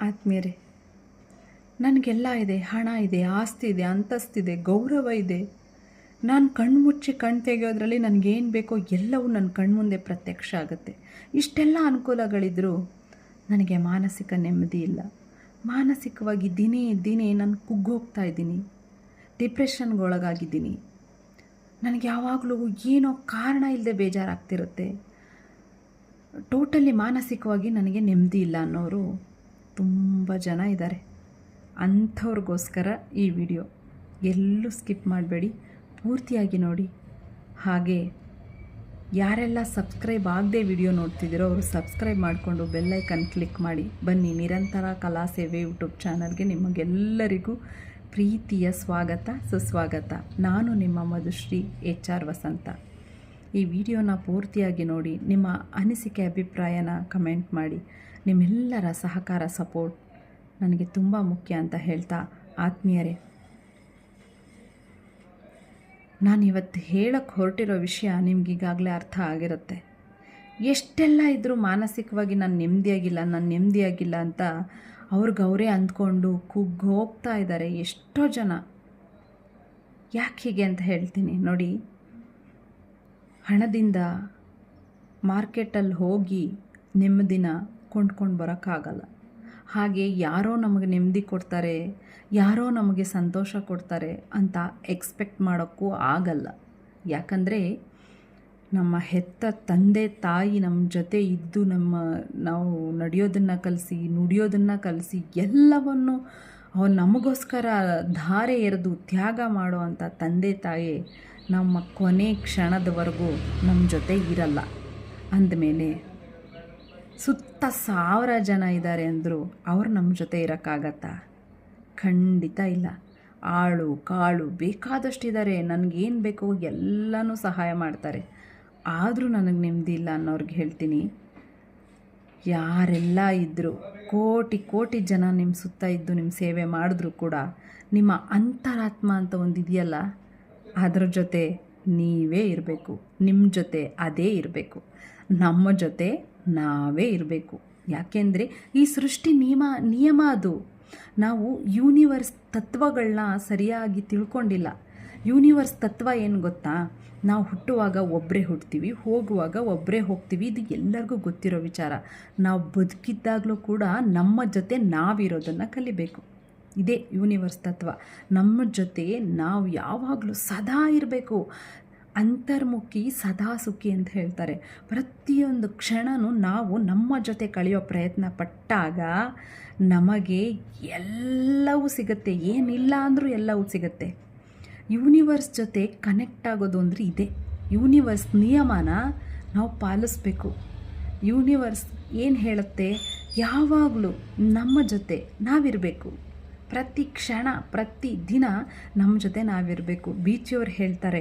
ಆತ್ಮೀಯರೇ, ನನಗೆಲ್ಲ ಇದೆ, ಹಣ ಇದೆ, ಆಸ್ತಿ ಇದೆ ಅಂತಸ್ತಿದೆ ಗೌರವ ಇದೆ. ನಾನು ಕಣ್ಮುಚ್ಚಿ ಕಣ್ ತೆಗೆಯೋದ್ರಲ್ಲಿ ನನಗೇನು ಬೇಕೋ ಎಲ್ಲವೂ ನನ್ನ ಕಣ್ಮುಂದೆ ಪ್ರತ್ಯಕ್ಷ ಆಗುತ್ತೆ. ಇಷ್ಟೆಲ್ಲ ಅನುಕೂಲಗಳಿದ್ದರೂ ನನಗೆ ಮಾನಸಿಕ ನೆಮ್ಮದಿ ಇಲ್ಲ. ಮಾನಸಿಕವಾಗಿ ದಿನೇ ದಿನೇ ನಾನು ಕುಗ್ಗೋಗ್ತಾ ಇದ್ದೀನಿ. ಡಿಪ್ರೆಷನ್ಗೆ ಒಳಗಾಗಿದ್ದೀನಿ ನನಗೆ ಯಾವಾಗಲೂ ಏನೋ ಕಾರಣ ಇಲ್ಲದೆ ಬೇಜಾರಾಗ್ತಿರುತ್ತೆ. ಟೋಟಲಿ ಮಾನಸಿಕವಾಗಿ ನನಗೆ ನೆಮ್ಮದಿ ಇಲ್ಲ ಅನ್ನೋರು ತುಂಬ ಜನ ಇದ್ದಾರೆ. ಅಂಥವ್ರಿಗೋಸ್ಕರ ಈ ವಿಡಿಯೋ. ಎಲ್ಲೂ ಸ್ಕಿಪ್ ಮಾಡಬೇಡಿ. ಪೂರ್ತಿಯಾಗಿ ನೋಡಿ. ಹಾಗೆ, ಯಾರೆಲ್ಲ ಸಬ್ಸ್ಕ್ರೈಬ್ ಆಗದೆ ವಿಡಿಯೋ ನೋಡ್ತಿದ್ದೀರೋ ಅವರು ಸಬ್ಸ್ಕ್ರೈಬ್ ಮಾಡಿಕೊಂಡು ಬೆಲ್ಲೈಕನ್ ಕ್ಲಿಕ್ ಮಾಡಿ. ಬನ್ನಿ, ನಿರಂತರ ಕಲಾ ಸೇವೆ ಯೂಟ್ಯೂಬ್ ಚಾನಲ್ಗೆ ನಿಮಗೆಲ್ಲರಿಗೂ ಪ್ರೀತಿಯ ಸ್ವಾಗತ, ಸುಸ್ವಾಗತ. ನಾನು ನಿಮ್ಮ ಮಧುಶ್ರೀ ಎಚ್ ಆರ್ ವಸಂತ. ಈ ವಿಡಿಯೋನ ಪೂರ್ತಿಯಾಗಿ ನೋಡಿ, ನಿಮ್ಮ ಅನಿಸಿಕೆ, ಅಭಿಪ್ರಾಯನ ಕಮೆಂಟ್ ಮಾಡಿ. ನಿಮ್ಮೆಲ್ಲರ ಸಹಕಾರ ಸಪೋರ್ಟ್ ನನಗೆ ತುಂಬ ಮುಖ್ಯ ಅಂತ ಹೇಳ್ತಾ ಆತ್ಮೀಯರೇ, ನಾನು ಇವತ್ತು ಹೇಳಕ್ಕೆ ಹೊರಟಿರೋ ವಿಷಯ ನಿಮ್ಗೀಗಾಗಲೇ ಅರ್ಥ ಆಗಿರುತ್ತೆ. ಎಷ್ಟೆಲ್ಲ ಇದ್ದರೂ ಮಾನಸಿಕವಾಗಿ ನಾನು ನೆಮ್ಮದಿಯಾಗಿಲ್ಲ ನಾನು ನೆಮ್ಮದಿಯಾಗಿಲ್ಲ ಅಂತ ಅವ್ರಿಗೆ ಅವರೇ ಅಂದ್ಕೊಂಡು ಕುಗ್ಗೋಗ್ತಾ ಇದ್ದಾರೆ ಎಷ್ಟೋ ಜನ. ಯಾಕೆ ಹೀಗೆ ಅಂತ ಹೇಳ್ತೀನಿ ನೋಡಿ, ಹಣದಿಂದ ಮಾರ್ಕೆಟಲ್ಲಿ ಹೋಗಿ ನೆಮ್ಮದಿನ ಕೊಂಡ್ಕೊಂಡು ಬರೋಕ್ಕಾಗಲ್ಲ. ಹಾಗೆ ಯಾರೋ ನಮಗೆ ನೆಮ್ಮದಿ ಕೊಡ್ತಾರೆ, ಯಾರೋ ನಮಗೆ ಸಂತೋಷ ಕೊಡ್ತಾರೆ ಅಂತ ಎಕ್ಸ್ಪೆಕ್ಟ್ ಮಾಡೋಕ್ಕೂ ಆಗಲ್ಲ. ಯಾಕಂದರೆ ನಮ್ಮ ಹೆತ್ತ ತಂದೆ, ತಾಯಿ ನಮ್ಮ ಜೊತೆ ಇದ್ದು ನಮ್ಮ ನಾವು ನಡೆಯೋದನ್ನು ಕಲಿಸಿ, ನುಡಿಯೋದನ್ನು ಕಲಿಸಿ ಎಲ್ಲವನ್ನು ಅವ್ರು ನಮಗೋಸ್ಕರ ಧಾರೆ ಎರೆದು ತ್ಯಾಗ ಮಾಡೋ ಅಂಥ ತಂದೆ, ತಾಯಿ ನಮ್ಮ ಕೊನೆ ಕ್ಷಣದವರೆಗೂ ನಮ್ಮ ಜೊತೆ ಇರಲ್ಲ. ಅಂದಮೇಲೆ ಸುತ್ತ ಸಾವಿರ ಜನ ಇದ್ದಾರೆ ಅಂದರು ಅವ್ರು ನಮ್ಮ ಜೊತೆ ಇರೋಕ್ಕಾಗತ್ತಾ? ಖಂಡಿತ ಇಲ್ಲ. ಆಳು, ಕಾಳು ಬೇಕಾದಷ್ಟಿದ್ದಾರೆ ನನಗೇನು ಬೇಕೋ ಎಲ್ಲನೂ ಸಹಾಯ ಮಾಡ್ತಾರೆ. ಆದರೂ ನನಗೆ ನೆಮ್ಮದಿ ಇಲ್ಲ ಅನ್ನೋರ್ಗೆ ಹೇಳ್ತೀನಿ. ಯಾರೆಲ್ಲ ಇದ್ದರೂ ಕೋಟಿ ಕೋಟಿ ಜನ ನಿಮ್ಮ ಸುತ್ತ ಇದ್ದು ನಿಮ್ಮ ಸೇವೆ ಮಾಡಿದ್ರು ಕೂಡ ನಿಮ್ಮ ಅಂತರಾತ್ಮ ಅಂತ ಒಂದು ಇದೆಯಲ್ಲ, ಅದ್ರ ಜೊತೆ ನೀವೇ ಇರಬೇಕು. ನಿಮ್ಮ ಜೊತೆ ಅದೇ ಇರಬೇಕು. ನಮ್ಮ ಜೊತೆ ನಾವೇ ಇರಬೇಕು. ಯಾಕೆಂದರೆ ಈ ಸೃಷ್ಟಿ ನಿಯಮ ನಿಯಮ ಅದು. ನಾವು ಯೂನಿವರ್ಸ್ ತತ್ವಗಳನ್ನ ಸರಿಯಾಗಿ ತಿಳ್ಕೊಂಡಿಲ್ಲ. ಯೂನಿವರ್ಸ್ ತತ್ವ ಏನು ಗೊತ್ತಾ? ನಾವು ಹುಟ್ಟುವಾಗ ಒಬ್ಬರೇ ಹುಟ್ತೀವಿ, ಹೋಗುವಾಗ ಒಬ್ಬರೇ ಹೋಗ್ತೀವಿ, ಇದು ಎಲ್ಲರಿಗೂ ಗೊತ್ತಿರೋ ವಿಚಾರ. ನಾವು ಬದುಕಿದ್ದಾಗಲೂ ಕೂಡ ನಮ್ಮ ಜೊತೆ ನಾವಿರೋದನ್ನು ಕಲಿಬೇಕು. ಇದೇ ಯೂನಿವರ್ಸ್ ತತ್ವ. ನಮ್ಮ ಜೊತೆ ನಾವು ಯಾವಾಗಲೂ ಸದಾ ಇರಬೇಕು. ಅಂತರ್ಮುಖಿ ಸದಾ ಸುಖಿ ಅಂತ ಹೇಳ್ತಾರೆ. ಪ್ರತಿಯೊಂದು ಕ್ಷಣನೂ ನಾವು ನಮ್ಮ ಜೊತೆ ಕಳೆಯೋ ಪ್ರಯತ್ನ ಪಟ್ಟಾಗ ನಮಗೆ ಎಲ್ಲವೂ ಸಿಗುತ್ತೆ. ಏನಿಲ್ಲ ಅಂದರೂ ಎಲ್ಲವೂ ಸಿಗುತ್ತೆ. ಯೂನಿವರ್ಸ್ ಜೊತೆ ಕನೆಕ್ಟ್ ಆಗೋದು ಅಂದರೆ ಇದೆ. ಯೂನಿವರ್ಸ್ ನಿಯಮನ ನಾವು ಪಾಲಿಸ್ಬೇಕು. ಯೂನಿವರ್ಸ್ ಏನು ಹೇಳುತ್ತೆ? ಯಾವಾಗಲೂ ನಮ್ಮ ಜೊತೆ ನಾವಿರಬೇಕು. ಪ್ರತಿ ಕ್ಷಣ, ಪ್ರತಿ ದಿನ ನಮ್ಮ ಜೊತೆ ನಾವಿರಬೇಕು. ಬೀಚಿಯವ್ರು ಹೇಳ್ತಾರೆ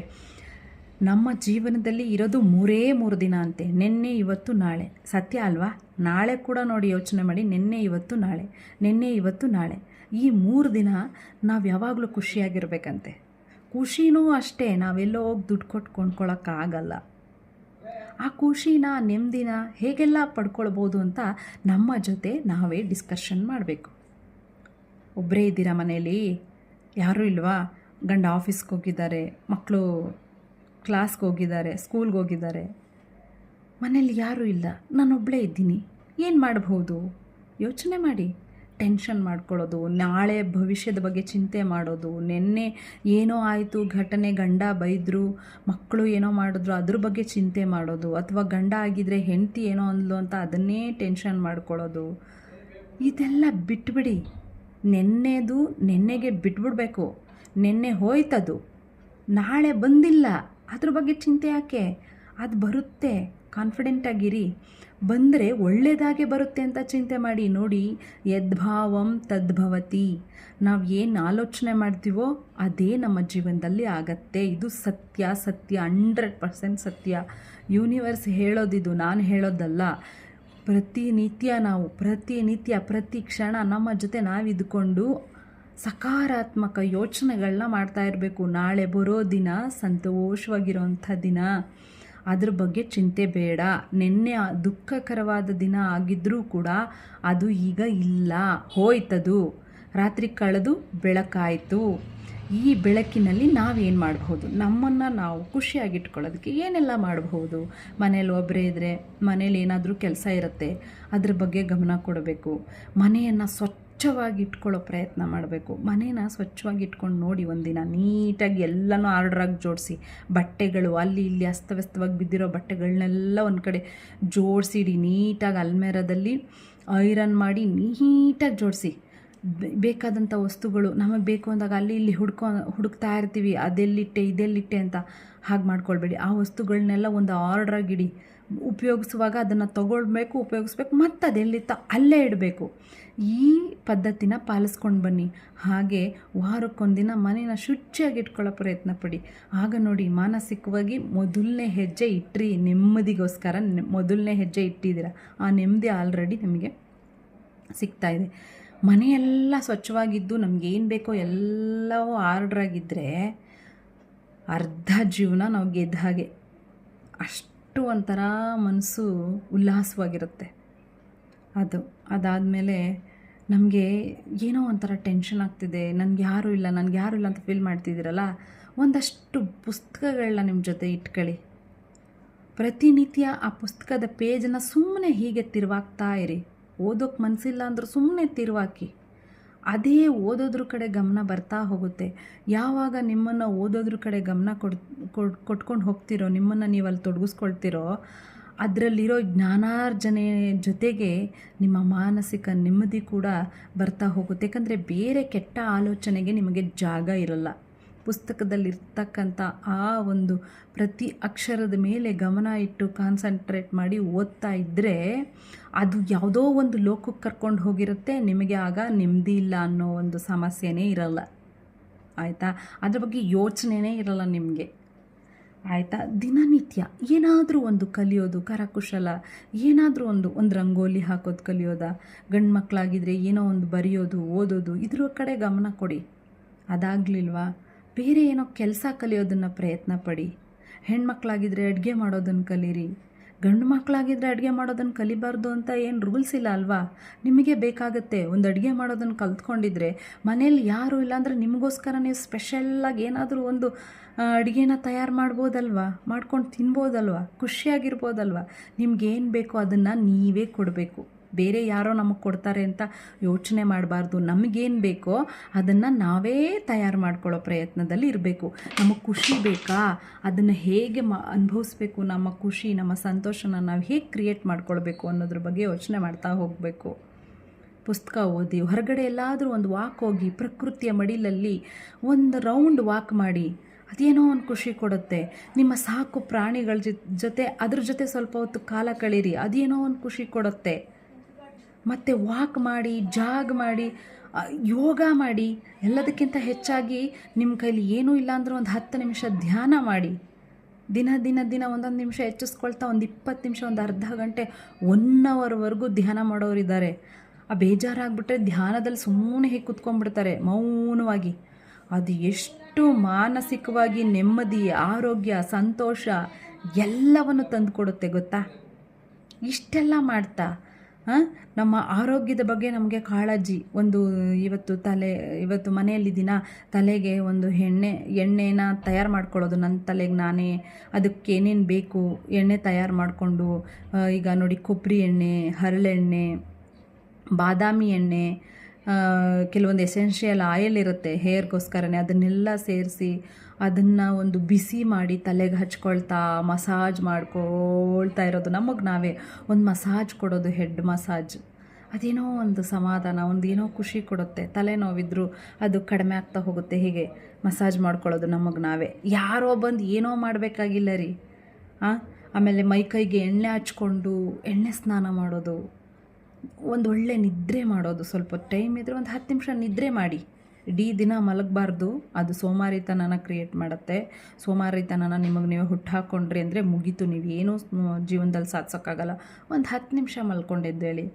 ನಮ್ಮ ಜೀವನದಲ್ಲಿ ಇರೋದು ಮೂರೇ ಮೂರು ದಿನ ಅಂತೆ. ನಿನ್ನೆ, ಇವತ್ತು, ನಾಳೆ. ಸತ್ಯ ಅಲ್ವಾ? ನಾಳೆ ಕೂಡ ನೋಡಿ ಯೋಚನೆ ಮಾಡಿ. ನಿನ್ನೆ, ಇವತ್ತು, ನಾಳೆ. ನಿನ್ನೆ, ಇವತ್ತು, ನಾಳೆ. ಈ ಮೂರು ದಿನ ನಾವು ಯಾವಾಗಲೂ ಖುಷಿಯಾಗಿರ್ಬೇಕಂತೆ. ಖುಷಿನೂ ಅಷ್ಟೇ. ನಾವೆಲ್ಲೋ ಹೋಗಿ ದುಡ್ಡು ಕೊಟ್ಟು ಕೊಂಡ್ಕೊಳ್ಳೋಕ್ಕಾಗಲ್ಲ ಆ ಖುಷಿನ, ನೆಮ್ಮದಿನ ಹೇಗೆಲ್ಲ ಪಡ್ಕೊಳ್ಬೋದು ಅಂತ ನಮ್ಮ ಜೊತೆ ನಾವೇ ಡಿಸ್ಕಷನ್ ಮಾಡಬೇಕು. ಒಬ್ಬರೇ ಇದ್ದೀರಾ ಮನೇಲಿ ಯಾರೂ ಇಲ್ವಾ? ಗಂಡ ಆಫೀಸ್ಗೆ ಹೋಗಿದ್ದಾರೆ. ಮಕ್ಕಳು ಕ್ಲಾಸ್ಗೆ ಹೋಗಿದ್ದಾರೆ ಸ್ಕೂಲ್ಗೆ ಹೋಗಿದ್ದಾರೆ. ಮನೇಲಿ ಯಾರೂ ಇಲ್ಲ. ನಾನೊಬ್ಬಳೇ ಇದ್ದೀನಿ. ಏನು ಮಾಡಬಹುದು? ಯೋಚನೆ ಮಾಡಿ. ಟೆನ್ಷನ್ ಮಾಡ್ಕೊಳ್ಳೋದು, ನಾಳೆ ಭವಿಷ್ಯದ ಬಗ್ಗೆ ಚಿಂತೆ ಮಾಡೋದು, ನಿನ್ನೆ ಏನೋ ಆಯಿತು, ಘಟನೆ, ಗಂಡ ಬೈದರು, ಮಕ್ಕಳು ಏನೋ ಮಾಡಿದ್ರು, ಅದ್ರ ಬಗ್ಗೆ ಚಿಂತೆ ಮಾಡೋದು, ಅಥವಾ ಗಂಡ ಆಗಿದ್ದರೆ ಹೆಂಡತಿ ಏನೋ ಅಂದ್ಲು ಅಂತ ಅದನ್ನೇ ಟೆನ್ಷನ್ ಮಾಡ್ಕೊಳ್ಳೋದು. ಇದೆಲ್ಲ ಬಿಟ್ಬಿಡಿ. ನೆನ್ನೆದು, ನೆನ್ನೆಗೆ ಬಿಟ್ಬಿಡ್ಬೇಕು. ನೆನ್ನೆ ಹೋಯ್ತದು. ನಾಳೆ ಬಂದಿಲ್ಲ. ಅದ್ರ ಬಗ್ಗೆ ಚಿಂತೆ ಯಾಕೆ? ಅದು ಬರುತ್ತೆ. ಕಾನ್ಫಿಡೆಂಟಾಗಿರಿ ಬಂದರೆ ಒಳ್ಳೆಯದಾಗೆ ಬರುತ್ತೆ ಅಂತ ಚಿಂತೆ ಮಾಡಿ. ನೋಡಿ, ಯದ್ಭಾವಂ ತದ್ಭವತಿ. ನಾವು ಏನು ಆಲೋಚನೆ ಮಾಡ್ತೀವೋ ಅದೇ ನಮ್ಮ ಜೀವನದಲ್ಲಿ ಆಗತ್ತೆ. ಇದು ಸತ್ಯ ಸತ್ಯ, ಹಂಡ್ರೆಡ್ ಪರ್ಸೆಂಟ್ ಸತ್ಯ. ಯೂನಿವರ್ಸ್ ಹೇಳೋದಿದು, ನಾನು ಹೇಳೋದಲ್ಲ. ಪ್ರತಿನಿತ್ಯ ನಾವು, ಪ್ರತಿನಿತ್ಯ, ಪ್ರತಿ ಕ್ಷಣ ನಮ್ಮ ಜೊತೆ ನಾವಿದ್ಕೊಂಡು ಸಕಾರಾತ್ಮಕ ಯೋಚನೆಗಳನ್ನ ಮಾಡ್ತಾ ಇರಬೇಕು. ನಾಳೆ ಬರೋ ದಿನ ಸಂತೋಷವಾಗಿರೋಂಥ ದಿನ. ಅದ್ರ ಬಗ್ಗೆ ಚಿಂತೆ ಬೇಡ. ನಿನ್ನೆ ದುಃಖಕರವಾದ ದಿನ ಆಗಿದ್ದರೂ ಕೂಡ ಅದು ಈಗ ಇಲ್ಲ. ಹೋಯ್ತದು. ರಾತ್ರಿ ಕಳೆದು ಬೆಳಕಾಯಿತು. ಈ ಬೆಳಕಿನಲ್ಲಿ ನಾವೇನು ಮಾಡಬಹುದು? ನಮ್ಮನ್ನು ನಾವು ಖುಷಿಯಾಗಿಟ್ಕೊಳ್ಳೋದಕ್ಕೆ ಏನೆಲ್ಲ ಮಾಡಬಹುದು? ಮನೇಲಿ ಒಬ್ಬರೇ ಇದ್ದರೆ ಮನೇಲಿ ಏನಾದರೂ ಕೆಲಸ ಇರುತ್ತೆ. ಅದ್ರ ಬಗ್ಗೆ ಗಮನ ಕೊಡಬೇಕು. ಮನೆಯನ್ನು ಸ್ವಚ್ಛವಾಗಿ ಇಟ್ಕೊಳ್ಳೋ ಪ್ರಯತ್ನ ಮಾಡಬೇಕು. ಮನೇನ ಸ್ವಚ್ಛವಾಗಿ ಇಟ್ಕೊಂಡು ನೋಡಿ ಒಂದಿನ ನೀಟಾಗಿ ಎಲ್ಲನೂ ಆರ್ಡ್ರಾಗಿ ಜೋಡಿಸಿ, ಬಟ್ಟೆಗಳು ಅಲ್ಲಿ ಇಲ್ಲಿ ಅಸ್ತವ್ಯಸ್ತವಾಗಿ ಬಿದ್ದಿರೋ ಬಟ್ಟೆಗಳನ್ನೆಲ್ಲ ಒಂದು ಕಡೆ ಜೋಡಿಸಿಡಿ, ನೀಟಾಗಿ ಅಲ್ಮೇರದಲ್ಲಿ ಐರನ್ ಮಾಡಿ ನೀಟಾಗಿ ಜೋಡಿಸಿ. ಬೇಕಾದಂಥ ವಸ್ತುಗಳು ನಮಗೆ ಬೇಕು ಅಂದಾಗ ಅಲ್ಲಿ ಇಲ್ಲಿ ಹುಡ್ಕೊ, ಹುಡುಕ್ತಾ ಇರ್ತೀವಿ, ಅದೆಲ್ಲಿಟ್ಟೆ, ಇದೆಲ್ಲಿಟ್ಟೆ ಅಂತ ಹಾಗೆ ಮಾಡ್ಕೊಳ್ಬೇಡಿ. ಆ ವಸ್ತುಗಳನ್ನೆಲ್ಲ ಒಂದು ಆರ್ಡ್ರಾಗಿಡಿ. ಉಪಯೋಗಿಸುವಾಗ ಅದನ್ನು ತೊಗೊಳ್ಬೇಕು, ಉಪಯೋಗಿಸ್ಬೇಕು, ಮತ್ತು ಅದೆಲ್ಲಿತ್ತೋ ಅಲ್ಲೇ ಇಡಬೇಕು. ಈ ಪದ್ಧತಿನ ಪಾಲಿಸ್ಕೊಂಡು ಬನ್ನಿ. ಹಾಗೆ ವಾರಕ್ಕೊಂದಿನ ಮನೇನ ಶುಚಿಯಾಗಿ ಇಟ್ಕೊಳ್ಳೋ ಪ್ರಯತ್ನ ಪಡಿ. ಆಗ ನೋಡಿ ಮಾನಸಿಕವಾಗಿ ಮೊದಲನೇ ಹೆಜ್ಜೆ ಇಟ್ಟ್ರಿ ನೆಮ್ಮದಿಗೋಸ್ಕರ ಮೊದಲನೇ ಹೆಜ್ಜೆ ಇಟ್ಟಿದ್ದೀರ. ಆ ನೆಮ್ಮದಿ ಆಲ್ರೆಡಿ ನಿಮಗೆ ಸಿಗ್ತಾ ಇದೆ. ಮನೆಯೆಲ್ಲ ಸ್ವಚ್ಛವಾಗಿದ್ದು ನಮಗೇನು ಬೇಕೋ ಎಲ್ಲವೂ ಆರ್ಡ್ರಾಗಿದ್ದರೆ ಅರ್ಧ ಜೀವನ ನಾವು ಗೆದ್ದ ಹಾಗೆ ಅಷ್ಟು ಒಂಥರ ಮನಸ್ಸು ಉಲ್ಲಾಸವಾಗಿರುತ್ತೆ. ಅದು, ಅದಾದಮೇಲೆ ನಮಗೆ ಏನೋ ಒಂಥರ ಟೆನ್ಷನ್ ಆಗ್ತಿದೆ, ನನಗೆ ಯಾರೂ ಇಲ್ಲ, ನನಗೆ ಯಾರೂ ಇಲ್ಲ ಅಂತ ಫೀಲ್ ಮಾಡ್ತಿದ್ದೀರಲ್ಲ, ಒಂದಷ್ಟು ಪುಸ್ತಕಗಳನ್ನ ನಿಮ್ಮ ಜೊತೆ ಇಟ್ಕೊಳ್ಳಿ. ಪ್ರತಿನಿತ್ಯ ಆ ಪುಸ್ತಕದ ಪೇಜನ್ನು ಸುಮ್ಮನೆ ಹೀಗೆ ತಿರುವಾಗ್ತಾ ಇರಿ. ಓದೋಕ್ಕೆ ಮನಸ್ಸಿಲ್ಲ ಅಂದರೂ ಸುಮ್ಮನೆ ತಿರುವಾಕಿ. ಅದೇ ಓದೋದ್ರ ಕಡೆ ಗಮನ ಬರ್ತಾ ಹೋಗುತ್ತೆ. ಯಾವಾಗ ನಿಮ್ಮನ್ನು ಓದೋದ್ರ ಕಡೆ ಗಮನ ಕೊಡ್ ಕೊಟ್ಕೊಂಡು ಹೋಗ್ತಿರೋ, ನಿಮ್ಮನ್ನು ನೀವು ಅಲ್ಲಿ ತೊಡಗಿಸ್ಕೊಳ್ತಿರೋ, ಅದರಲ್ಲಿರೋ ಜ್ಞಾನಾರ್ಜನೆ ಜೊತೆಗೆ ನಿಮ್ಮ ಮಾನಸಿಕ ನೆಮ್ಮದಿ ಕೂಡ ಬರ್ತಾ ಹೋಗುತ್ತೆ. ಯಾಕಂದರೆ ಬೇರೆ ಕೆಟ್ಟ ಆಲೋಚನೆಗೆ ನಿಮಗೆ ಜಾಗ ಇರಲ್ಲ. ಪುಸ್ತಕದಲ್ಲಿರ್ತಕ್ಕಂಥ ಆ ಒಂದು ಪ್ರತಿ ಅಕ್ಷರದ ಮೇಲೆ ಗಮನ ಇಟ್ಟು ಕಾನ್ಸಂಟ್ರೇಟ್ ಮಾಡಿ ಓದ್ತಾ ಇದ್ದರೆ ಅದು ಯಾವುದೋ ಒಂದು ಲೋಕಕ್ಕೆ ಕರ್ಕೊಂಡು ಹೋಗಿರುತ್ತೆ. ನಿಮಗೆ ಆಗ ನೆಮ್ಮದಿ ಇಲ್ಲ ಅನ್ನೋ ಒಂದು ಸಮಸ್ಯೆನೇ ಇರಲ್ಲ. ಆಯಿತಾ? ಅದ್ರ ಬಗ್ಗೆ ಯೋಚನೆನೇ ಇರಲ್ಲ ನಿಮಗೆ. ಆಯಿತಾ? ದಿನನಿತ್ಯ ಏನಾದರೂ ಒಂದು ಕಲಿಯೋದು, ಕರಕುಶಲ, ಏನಾದರೂ ಒಂದು ಒಂದು ರಂಗೋಲಿ ಹಾಕೋದು ಕಲಿಯೋದ, ಗಂಡು ಮಕ್ಕಳಾಗಿದ್ದರೆ ಏನೋ ಒಂದು ಬರೆಯೋದು, ಓದೋದು, ಇದ್ರ ಕಡೆ ಗಮನ ಕೊಡಿ. ಅದಾಗಲಿಲ್ವಾ? ಬೇರೆ ಏನೋ ಕೆಲಸ ಕಲಿಯೋದನ್ನು ಪ್ರಯತ್ನ ಪಡಿ ಹೆಣ್ಮಕ್ಳಾಗಿದ್ದರೆ ಅಡುಗೆ ಮಾಡೋದನ್ನು ಕಲೀರಿ. ಗಂಡು ಮಕ್ಕಳಾಗಿದ್ದರೆ ಅಡುಗೆ ಮಾಡೋದನ್ನು ಕಲಿಬಾರ್ದು ಅಂತ ಏನು ರೂಲ್ಸ್ ಇಲ್ಲ ಅಲ್ವಾ? ನಿಮಗೆ ಬೇಕಾಗುತ್ತೆ ಒಂದು ಅಡುಗೆ ಮಾಡೋದನ್ನು ಕಲ್ತ್ಕೊಂಡಿದ್ರೆ ಮನೇಲಿ ಯಾರೂ ಇಲ್ಲಾಂದರೆ ನಿಮಗೋಸ್ಕರ ನೀವು ಸ್ಪೆಷಲ್ಲಾಗಿ ಏನಾದರೂ ಒಂದು ಅಡುಗೆನ ತಯಾರು ಮಾಡ್ಬೋದಲ್ವಾ? ಮಾಡ್ಕೊಂಡು ತಿನ್ಬೋದಲ್ವಾ? ಖುಷಿಯಾಗಿರ್ಬೋದಲ್ವಾ? ನಿಮ್ಗೇನು ಬೇಕೋ ಅದನ್ನು ನೀವೇ ಕೊಡಬೇಕು. ಬೇರೆ ಯಾರೋ ನಮಗೆ ಕೊಡ್ತಾರೆ ಅಂತ ಯೋಚನೆ ಮಾಡಬಾರ್ದು. ನಮಗೇನು ಬೇಕೋ ಅದನ್ನು ನಾವೇ ತಯಾರು ಮಾಡ್ಕೊಳ್ಳೋ ಪ್ರಯತ್ನದಲ್ಲಿ ಇರಬೇಕು. ನಮಗೆ ಖುಷಿ ಬೇಕಾ? ಅದನ್ನು ಹೇಗೆ ಮ, ಅನುಭವಿಸ್ಬೇಕು? ನಮ್ಮ ಖುಷಿ, ನಮ್ಮ ಸಂತೋಷನ ನಾವು ಹೇಗೆ ಕ್ರಿಯೇಟ್ ಮಾಡ್ಕೊಳ್ಬೇಕು ಅನ್ನೋದ್ರ ಬಗ್ಗೆ ಯೋಚನೆ ಮಾಡ್ತಾ ಹೋಗಬೇಕು. ಪುಸ್ತಕ ಓದಿ, ಹೊರಗಡೆ ಎಲ್ಲಾದರೂ ಒಂದು ವಾಕ್ ಹೋಗಿ, ಪ್ರಕೃತಿಯ ಮಡಿಲಲ್ಲಿ ಒಂದು ರೌಂಡ್ ವಾಕ್ ಮಾಡಿ, ಅದೇನೋ ಒಂದು ಖುಷಿ ಕೊಡುತ್ತೆ. ನಿಮ್ಮ ಸಾಕು ಪ್ರಾಣಿಗಳ ಜೊತೆ, ಅದ್ರ ಜೊತೆ ಸ್ವಲ್ಪ ಹೊತ್ತು ಕಾಲ ಕಳೀರಿ, ಅದೇನೋ ಒಂದು ಖುಷಿ ಕೊಡುತ್ತೆ. ಮತ್ತು ವಾಕ್ ಮಾಡಿ ಜಾಗ್ ಮಾಡಿ ಯೋಗ ಮಾಡಿ, ಎಲ್ಲದಕ್ಕಿಂತ ಹೆಚ್ಚಾಗಿ ನಿಮ್ಮ ಕೈಲಿ ಏನೂ ಇಲ್ಲ ಅಂದ್ರೆ ಒಂದು ಹತ್ತು ನಿಮಿಷ ಧ್ಯಾನ ಮಾಡಿ. ದಿನ ದಿನ ದಿನ ಒಂದೊಂದು ನಿಮಿಷ ಹೆಚ್ಚಿಸ್ಕೊಳ್ತಾ ಒಂದು ಇಪ್ಪತ್ತು ನಿಮಿಷ, ಒಂದು ಅರ್ಧ ಗಂಟೆ ಒನ್ ಅವರ್ವರೆಗೂ ಧ್ಯಾನ ಮಾಡೋರಿದ್ದಾರೆ. ಆ ಬೇಜಾರಾಗ್ಬಿಟ್ರೆ ಧ್ಯಾನದಲ್ಲಿ ಸುಮ್ಮನೆ ಹೇಗೆ ಕುತ್ಕೊಂಡ್ಬಿಡ್ತಾರೆ, ಮೌನವಾಗಿ. ಅದು ಎಷ್ಟು ಮಾನಸಿಕವಾಗಿ ನೆಮ್ಮದಿ, ಆರೋಗ್ಯ, ಸಂತೋಷ ಎಲ್ಲವನ್ನು ತಂದುಕೊಡುತ್ತೆ ಗೊತ್ತಾ? ಇಷ್ಟೆಲ್ಲ ಮಾಡ್ತಾ ನಮ್ಮ ಆರೋಗ್ಯದ ಬಗ್ಗೆ ನಮಗೆ ಕಾಳಜಿ. ಒಂದು ಇವತ್ತು ತಲೆ, ಇವತ್ತು ಮನೆಯಲ್ಲಿ ದಿನ ತಲೆಗೆ ಒಂದು ಎಣ್ಣೆ, ಎಣ್ಣೆನ ತಯಾರು ಮಾಡ್ಕೊಳ್ಳೋದು. ನನ್ನ ತಲೆಗೆ ನಾನೇ ಅದಕ್ಕೆ ಏನೇನು ಬೇಕು, ಎಣ್ಣೆ ತಯಾರು ಮಾಡಿಕೊಂಡು ಈಗ ನೋಡಿ ಕೊಬ್ಬರಿ ಎಣ್ಣೆ, ಹರಳೆಣ್ಣೆ, ಬಾದಾಮಿ ಎಣ್ಣೆ ಕೆಲವೊಂದು ಎಸೆನ್ಷಿಯಲ್ ಆಯಿಲ್ ಇರುತ್ತೆ ಹೇರ್ಗೋಸ್ಕರನೇ ಅದನ್ನೆಲ್ಲ ಸೇರಿಸಿ ಅದನ್ನು ಒಂದು ಬಿಸಿ ಮಾಡಿ ತಲೆಗೆ ಹಚ್ಕೊಳ್ತಾ ಮಸಾಜ್ ಮಾಡ್ಕೊಳ್ತಾ ಇರೋದು ನಮಗೆ ನಾವೇ. ಒಂದು ಮಸಾಜ್ ಕೊಡೋದು ಹೆಡ್ ಮಸಾಜ್ ಅದೇನೋ ಒಂದು ಸಮಾಧಾನ, ಒಂದು ಏನೋ ಖುಷಿ ಕೊಡುತ್ತೆ. ತಲೆನೋವಿದ್ರು ಅದು ಕಡಿಮೆ ಆಗ್ತಾ ಹೋಗುತ್ತೆ. ಹೀಗೆ ಮಸಾಜ್ ಮಾಡ್ಕೊಳ್ಳೋದು ನಮಗೆ ನಾವೇ. ಯಾರೋ ಬಂದು ಏನೋ ಮಾಡಬೇಕಾಗಿಲ್ಲ ರೀ. ಆಮೇಲೆ ಮೈ ಕೈಗೆ ಎಣ್ಣೆ ಹಚ್ಕೊಂಡು ಎಣ್ಣೆ ಸ್ನಾನ ಮಾಡೋದು. ಒಂದು ಒಳ್ಳೆ ನಿದ್ರೆ ಮಾಡೋದು. ಸ್ವಲ್ಪ ಟೈಮ್ ಇದ್ದರೆ ಒಂದು ಹತ್ತು ನಿಮಿಷ ನಿದ್ರೆ ಮಾಡಿ. ಇಡೀ ದಿನ ಮಲಗಬಾರ್ದು. ಅದು ಸೋಮಾರಿತನನ ಕ್ರಿಯೇಟ್ ಮಾಡುತ್ತೆ. ಸೋಮಾರಿತನನ ನಿಮಗೆ ನೀವು ಹುಟ್ಟು ಹಾಕ್ಕೊಂಡ್ರಿ ಅಂದರೆ ಮುಗೀತು. ನೀವು ಏನೂ ಜೀವನದಲ್ಲಿ ಸಾಧಿಸೋಕ್ಕಾಗಲ್ಲ. ಒಂದು ಹತ್ತು ನಿಮಿಷ ಮಲ್ಕೊಂಡಿದ್ದೇಳಿ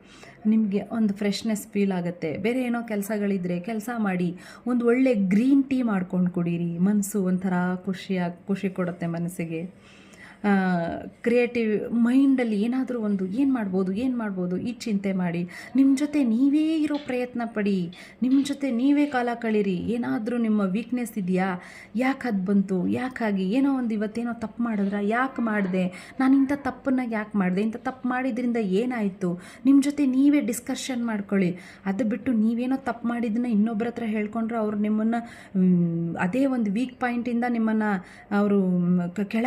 ನಿಮಗೆ ಒಂದು ಫ್ರೆಶ್ನೆಸ್ ಫೀಲ್ ಆಗುತ್ತೆ. ಬೇರೆ ಏನೋ ಕೆಲಸಗಳಿದ್ರೆ ಕೆಲಸ ಮಾಡಿ. ಒಂದು ಒಳ್ಳೆ ಗ್ರೀನ್ ಟೀ ಮಾಡ್ಕೊಂಡು ಕುಡೀರಿ. ಮನಸ್ಸು ಒಂಥರ ಖುಷಿಯಾಗಿ, ಖುಷಿ ಕೊಡುತ್ತೆ ಮನಸ್ಸಿಗೆ. ಕ್ರಿಯೇಟಿವ್ ಮೈಂಡಲ್ಲಿ ಏನಾದರೂ ಒಂದು ಏನು ಮಾಡ್ಬೋದು ಏನು ಮಾಡ್ಬೋದು ಈ ಚಿಂತೆ ಮಾಡಿ. ನಿಮ್ಮ ಜೊತೆ ನೀವೇ ಇರೋ ಪ್ರಯತ್ನ ಪಡಿ. ನಿಮ್ಮ ಜೊತೆ ನೀವೇ ಕಾಲ ಕಳೀರಿ. ಏನಾದರೂ ನಿಮ್ಮ ವೀಕ್ನೆಸ್ ಇದೆಯಾ? ಯಾಕೆ ಅದು ಬಂತು? ಯಾಕಾಗಿ? ಏನೋ ಒಂದು ಇವತ್ತೇನೋ ತಪ್ಪು ಮಾಡಿದ್ರ? ಯಾಕೆ ಮಾಡಿದೆ? ನಾನು ಇಂಥ ತಪ್ಪನ್ನು ಯಾಕೆ ಮಾಡಿದೆ? ಇಂಥ ತಪ್ಪು ಮಾಡಿದ್ರಿಂದ ಏನಾಯಿತು? ನಿಮ್ಮ ಜೊತೆ ನೀವೇ ಡಿಸ್ಕಷನ್ ಮಾಡ್ಕೊಳ್ಳಿ. ಅದು ಬಿಟ್ಟು ನೀವೇನೋ ತಪ್ಪು ಮಾಡಿದ್ದನ್ನು ಇನ್ನೊಬ್ಬರ ಹತ್ರ ಹೇಳ್ಕೊಂಡ್ರೆ ಅವ್ರು ನಿಮ್ಮನ್ನು ಅದೇ ಒಂದು ವೀಕ್ ಪಾಯಿಂಟಿಂದ ನಿಮ್ಮನ್ನು ಅವರು ಕೆಳ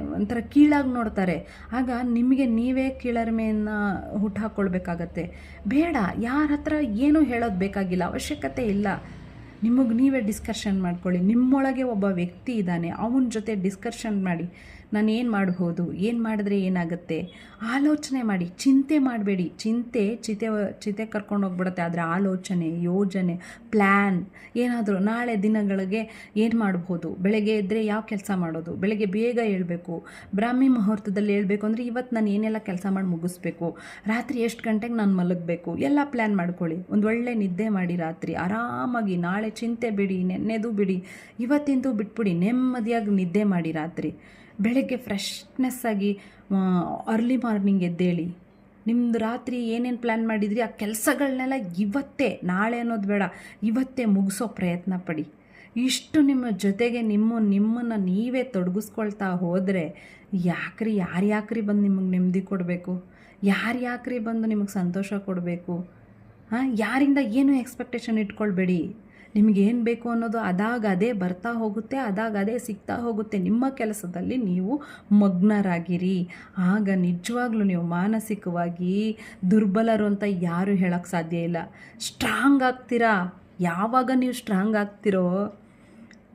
ಒಂಥರ ಕೀಳಾಗಿ ನೋಡ್ತಾರೆ. ಆಗ ನಿಮಗೆ ನೀವೇ ಕೀಳರಿಮೆಯನ್ನು ಹುಟ್ಟಾಕ್ಕೊಳ್ಬೇಕಾಗತ್ತೆ ಬೇಡ, ಯಾರ ಹತ್ರ ಏನೂ ಹೇಳೋದು ಬೇಕಾಗಿಲ್ಲ, ಅವಶ್ಯಕತೆ ಇಲ್ಲ. ನಿಮಗೆ ನೀವೇ ಡಿಸ್ಕಷನ್ ಮಾಡ್ಕೊಳ್ಳಿ. ನಿಮ್ಮೊಳಗೆ ಒಬ್ಬ ವ್ಯಕ್ತಿ ಇದ್ದಾನೆ, ಅವನ ಜೊತೆ ಡಿಸ್ಕಷನ್ ಮಾಡಿ. ನಾನು ಏನು ಮಾಡ್ಬೋದು? ಏನು ಮಾಡಿದ್ರೆ ಏನಾಗುತ್ತೆ? ಆಲೋಚನೆ ಮಾಡಿ. ಚಿಂತೆ ಮಾಡಬೇಡಿ. ಚಿಂತೆ ಚಿತೆ ಚಿತೆ ಕರ್ಕೊಂಡು ಹೋಗ್ಬಿಡುತ್ತೆ. ಆದರೆ ಆಲೋಚನೆ, ಯೋಜನೆ ಪ್ಲ್ಯಾನ್ ಏನಾದರೂ ನಾಳೆ ದಿನಗಳಿಗೆ ಏನು ಮಾಡ್ಬೋದು? ಬೆಳಗ್ಗೆ ಇದ್ದರೆ ಯಾವ ಕೆಲಸ ಮಾಡೋದು? ಬೆಳಗ್ಗೆ ಬೇಗ ಹೇಳಬೇಕು. ಬ್ರಾಹ್ಮಿ ಮುಹೂರ್ತದಲ್ಲಿ ಹೇಳಬೇಕು ಅಂದರೆ ಇವತ್ತು ನಾನು ಏನೆಲ್ಲ ಕೆಲಸ ಮಾಡಿ ಮುಗಿಸ್ಬೇಕು. ರಾತ್ರಿ ಎಷ್ಟು ಗಂಟೆಗೆ ನಾನು ಮಲಗಬೇಕು? ಎಲ್ಲ ಪ್ಲ್ಯಾನ್ ಮಾಡ್ಕೊಳ್ಳಿ. ಒಂದು ಒಳ್ಳೆ ನಿದ್ದೆ ಮಾಡಿ ರಾತ್ರಿ. ಆರಾಮಾಗಿ ನಾಳೆ ಚಿಂತೆ ಬಿಡಿ, ನೆನ್ನೆದು ಬಿಡಿ. ಇವತ್ತಿಂದು ಬಿಟ್ಬಿಡಿ. ನೆಮ್ಮದಿಯಾಗಿ ನಿದ್ದೆ ಮಾಡಿ ರಾತ್ರಿ. ಬೆಳಗ್ಗೆ ಫ್ರೆಶ್ನೆಸ್ ಆಗಿ ಅರ್ಲಿ ಮಾರ್ನಿಂಗ್ ಎದ್ದೇಳಿ. ನಿಮ್ಮದು ರಾತ್ರಿ ಏನೇನು ಪ್ಲ್ಯಾನ್ ಮಾಡಿದ್ರಿ? ಆ ಕೆಲಸಗಳನ್ನೆಲ್ಲ ಇವತ್ತೇ, ನಾಳೆ ಅನ್ನೋದು ಬೇಡ, ಇವತ್ತೇ ಮುಗಿಸೋ ಪ್ರಯತ್ನ ಪಡಿ. ಇಷ್ಟು ನಿಮ್ಮ ಜೊತೆಗೆ ನಿಮ್ಮ, ನಿಮ್ಮನ್ನು ನೀವೇ ತೊಡಗಿಸ್ಕೊಳ್ತಾ ಹೋದರೆ ಯಾಕ್ರಿ, ಯಾರು ಯಾಕ್ರಿ ಬಂದು ನಿಮಗೆ ನೆಮ್ಮದಿ ಕೊಡಬೇಕು? ಯಾರು ಯಾಕ್ರಿ ಬಂದು ನಿಮಗೆ ಸಂತೋಷ ಕೊಡಬೇಕು? ಹಾಂ, ಯಾರಿಂದ ಏನು ಎಕ್ಸ್ಪೆಕ್ಟೇಷನ್ ಇಟ್ಕೊಳ್ಬೇಡಿ? ನಿಮ್ಗೆ ಏನು ಬೇಕು ಅನ್ನೋದು ಅದಾಗ ಅದೇ ಬರ್ತಾ ಹೋಗುತ್ತೆ, ಅದಾಗ ಅದೇ ಸಿಗ್ತಾ ಹೋಗುತ್ತೆ. ನಿಮ್ಮ ಕೆಲಸದಲ್ಲಿ ನೀವು ಮಗ್ನರಾಗಿರಿ. ಆಗ ನಿಜವಾಗ್ಲೂ ನೀವು ಮಾನಸಿಕವಾಗಿ ದುರ್ಬಲರು ಅಂತ ಯಾರೂ ಹೇಳೋಕ್ಕೆ ಸಾಧ್ಯ ಇಲ್ಲ. ಸ್ಟ್ರಾಂಗ್ ಆಗ್ತೀರಾ? ಯಾವಾಗ ನೀವು ಸ್ಟ್ರಾಂಗ್ ಆಗ್ತಿರೋ,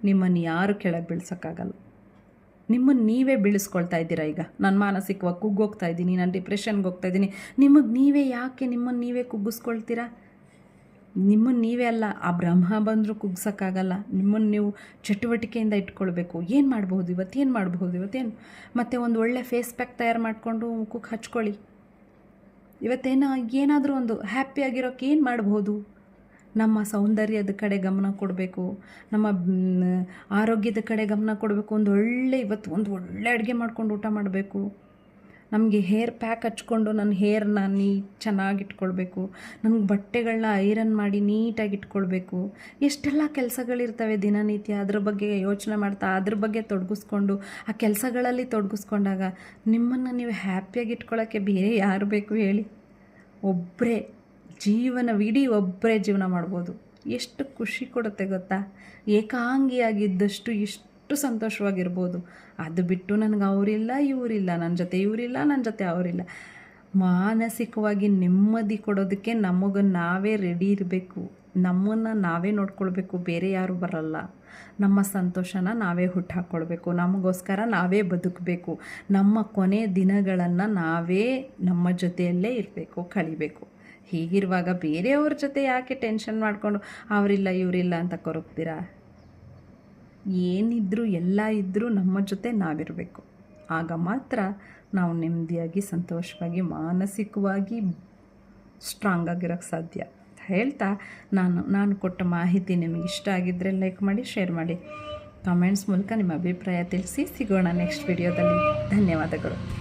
ನಿಮ್ಮನ್ನು ಯಾರು ಕೆಳಗೆ ಬೀಳ್ಸೋಕ್ಕಾಗಲ್ಲ. ನಿಮ್ಮನ್ನು ನೀವೇ ಬೀಳಿಸ್ಕೊಳ್ತಾ ಇದ್ದೀರಾ ಈಗ? ನಾನು ಮಾನಸಿಕವಾಗಿ ಕುಗ್ಗೋಗ್ತಾ ಇದ್ದೀನಿ, ನಾನು ಡಿಪ್ರೆಷನ್ಗೆ ಹೋಗ್ತಾ ಇದ್ದೀನಿ. ನಿಮಗೆ ನೀವೇ ಯಾಕೆ ನಿಮ್ಮನ್ನು ನೀವೇ ಕುಗ್ಗಿಸ್ಕೊಳ್ತೀರಾ? ನಿಮ್ಮನ್ನು ನೀವೇ ಅಲ್ಲ, ಆ ಬ್ರಹ್ಮ ಬಂದರೂ ಕುಗ್ಸೋಕ್ಕಾಗಲ್ಲ. ನಿಮ್ಮನ್ನು ನೀವು ಚಟುವಟಿಕೆಯಿಂದ ಇಟ್ಕೊಳ್ಬೇಕು. ಏನು ಮಾಡ್ಬೋದು ಇವತ್ತು ಏನು ಮಾಡ್ಬೋದು ಇವತ್ತೇನು? ಮತ್ತು ಒಂದು ಒಳ್ಳೆ ಫೇಸ್ ಪ್ಯಾಕ್ ತಯಾರು ಮಾಡಿಕೊಂಡು ಮುಖಕ್ಕೆ ಹಚ್ಕೊಳ್ಳಿ. ಇವತ್ತೇನೋ, ಏನಾದರೂ ಒಂದು ಹ್ಯಾಪಿಯಾಗಿರೋಕ್ಕೆ ಏನು ಮಾಡ್ಬೋದು ನಮ್ಮ ಸೌಂದರ್ಯದ ಕಡೆ ಗಮನ ಕೊಡಬೇಕು. ನಮ್ಮ ಆರೋಗ್ಯದ ಕಡೆ ಗಮನ ಕೊಡಬೇಕು. ಒಂದು ಒಳ್ಳೆ, ಇವತ್ತು ಒಂದು ಒಳ್ಳೆ ಅಡುಗೆ ಮಾಡ್ಕೊಂಡು ಊಟ ಮಾಡಬೇಕು. ನಮಗೆ ಹೇರ್ ಪ್ಯಾಕ್ ಹಚ್ಕೊಂಡು ನನ್ನ ಹೇರ್ನ ನೀಟ್ ಚೆನ್ನಾಗಿಟ್ಕೊಳ್ಬೇಕು ನನಗೆ ಬಟ್ಟೆಗಳನ್ನ ಐರನ್ ಮಾಡಿ ನೀಟಾಗಿ ಇಟ್ಕೊಳ್ಬೇಕು. ಎಷ್ಟೆಲ್ಲ ಕೆಲಸಗಳಿರ್ತವೆ ದಿನನಿತ್ಯ ಅದ್ರ ಬಗ್ಗೆ ಯೋಚನೆ ಮಾಡ್ತಾ, ಅದ್ರ ಬಗ್ಗೆ ತೊಡಗಿಸ್ಕೊಂಡು, ಆ ಕೆಲಸಗಳಲ್ಲಿ ತೊಡಗಿಸ್ಕೊಂಡಾಗ ನಿಮ್ಮನ್ನು ನೀವು ಹ್ಯಾಪಿಯಾಗಿ ಇಟ್ಕೊಳ್ಳೋಕ್ಕೆ ಬೇರೆ ಯಾರು ಬೇಕು ಹೇಳಿ? ಒಬ್ಬರೇ ಜೀವನವಿಡೀ ಒಬ್ಬರೇ ಜೀವನ ಮಾಡ್ಬೋದು. ಎಷ್ಟು ಖುಷಿ ಕೊಡುತ್ತೆ ಗೊತ್ತಾ? ಏಕಾಂಗಿಯಾಗಿದ್ದಷ್ಟು ಎಷ್ಟು ಸಂತೋಷವಾಗಿರ್ಬೋದು. ಅದು ಬಿಟ್ಟು ನನಗೆ ಅವರಿಲ್ಲ, ಇವರಿಲ್ಲ ನನ್ನ ಜೊತೆ ಇವರಿಲ್ಲ ನನ್ನ ಜೊತೆ ಅವರಿಲ್ಲ. ಮಾನಸಿಕವಾಗಿ ನೆಮ್ಮದಿ ಕೊಡೋದಕ್ಕೆ ನಮಗೆ ನಾವೇ ರೆಡಿ ಇರಬೇಕು. ನಮ್ಮನ್ನು ನಾವೇ ನೋಡ್ಕೊಳ್ಬೇಕು, ಬೇರೆ ಯಾರು ಬರಲ್ಲ. ನಮ್ಮ ಸಂತೋಷನ ನಾವೇ ಹುಟ್ಟಾಕ್ಕೊಳ್ಬೇಕು ನಮಗೋಸ್ಕರ ನಾವೇ ಬದುಕಬೇಕು. ನಮ್ಮ ಕೊನೆ ದಿನಗಳನ್ನು ನಾವೇ ನಮ್ಮ ಜೊತೆಯಲ್ಲೇ ಇರಬೇಕು, ಕಳಿಬೇಕು. ಹೀಗಿರುವಾಗ ಬೇರೆಯವ್ರ ಜೊತೆ ಯಾಕೆ ಟೆನ್ಷನ್ ಮಾಡಿಕೊಂಡು ಅವರಿಲ್ಲ, ಇವರಿಲ್ಲ ಅಂತ ಕೊರಗ್ತೀರಾ? ಏನಿದ್ರೂ ಎಲ್ಲ ಇದ್ದರೂ ನಮ್ಮ ಜೊತೆ ನಾವಿರಬೇಕು. ಆಗ ಮಾತ್ರ ನಾವು ನೆಮ್ಮದಿಯಾಗಿ, ಸಂತೋಷವಾಗಿ, ಮಾನಸಿಕವಾಗಿ ಸ್ಟ್ರಾಂಗ್ ಆಗಿರೋಕ್ಕೆ ಸಾಧ್ಯ. ಹೇಳ್ತಾ ನಾನು ನಾನು ಕೊಟ್ಟ ಮಾಹಿತಿ ನಿಮಗೆ ಇಷ್ಟ ಆಗಿದ್ದರೆ ಲೈಕ್ ಮಾಡಿ ಶೇರ್ ಮಾಡಿ. ಕಮೆಂಟ್ಸ್ ಮೂಲಕ ನಿಮ್ಮ ಅಭಿಪ್ರಾಯ ತಿಳಿಸಿ. ಸಿಗೋಣ ನೆಕ್ಸ್ಟ್ ವಿಡಿಯೋದಲ್ಲಿ ಧನ್ಯವಾದಗಳು.